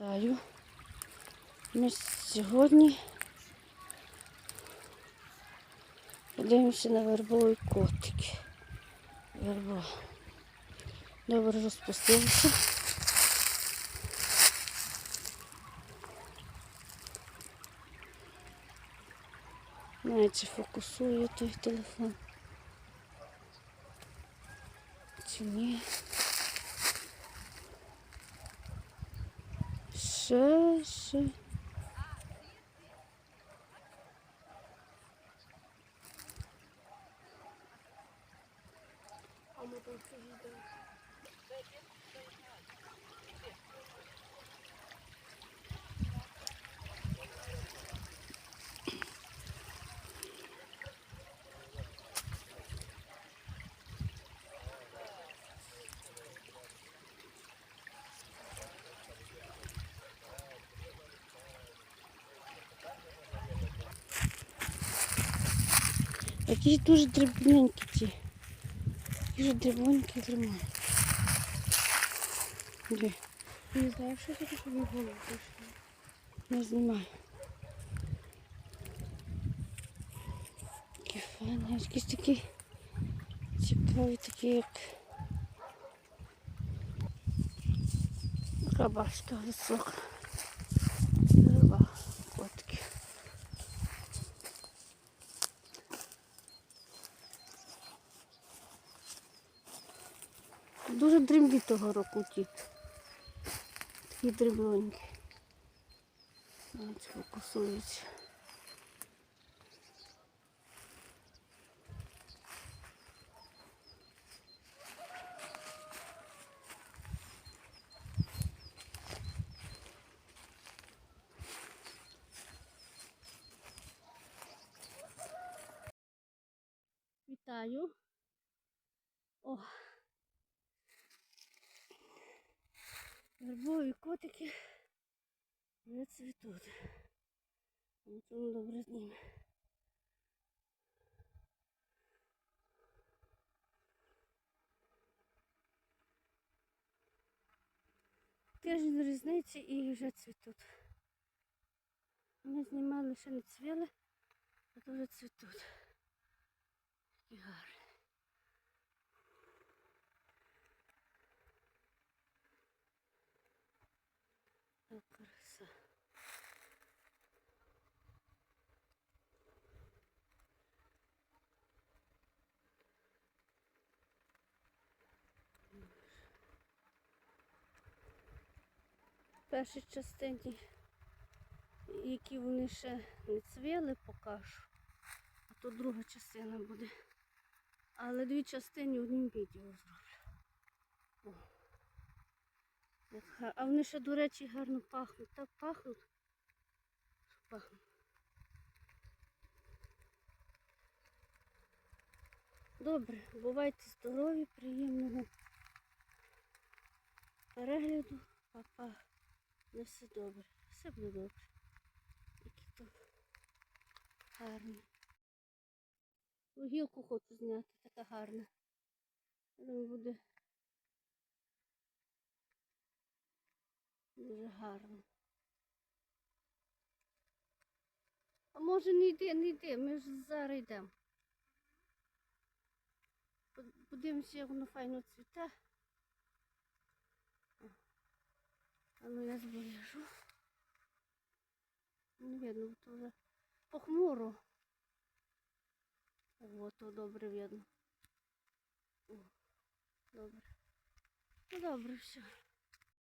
Вітаю. Ми сьогодні подивимося на вербовий котик. Верба. Добре розпустився. Навіть чи фокусує той телефон. Чи ні? 쓰쓰 아무도 쓰지도 Якісь дуже дрібненькі ті. Дуже дрібненькі дрібненькі. Де? Не знаю, що таке, щоб їх голову прийшло. Не знімаю. Такі файні, якісь такі цікаві, такі як кабашка висока. Дуже дрібні того року ті. Такі дрібненькі. Ось фокусується. Вітаю. О. Вербові котики. Не цвітуть. Ну, Тому добре зніме. Тиждень різниці і вже цвітуть. Ми знімали, ще не цвіли, а то вже цвітуть. Такі гарні. Краса. В першій частині, які вони ще не цвіли, покажу. А то друга частина буде. Але дві частини в однім відео зроблю. А вони ще, до речі, гарно пахнуть. Так пахнуть. Пахнуть. Добре, бувайте здорові, приємного перегляду. Папа, на все добре. Все буде добре. Які то гарні. Гілку хочу зняти, така гарна. Буде дуже гарно. А може не йди, не йди, ми ж зараз йдемо. Под- Подивимося, як воно файно цвіте. А ну я зближу. Не видно, то вже похмуро. О, то добре видно. О, добре. Ну добре, все.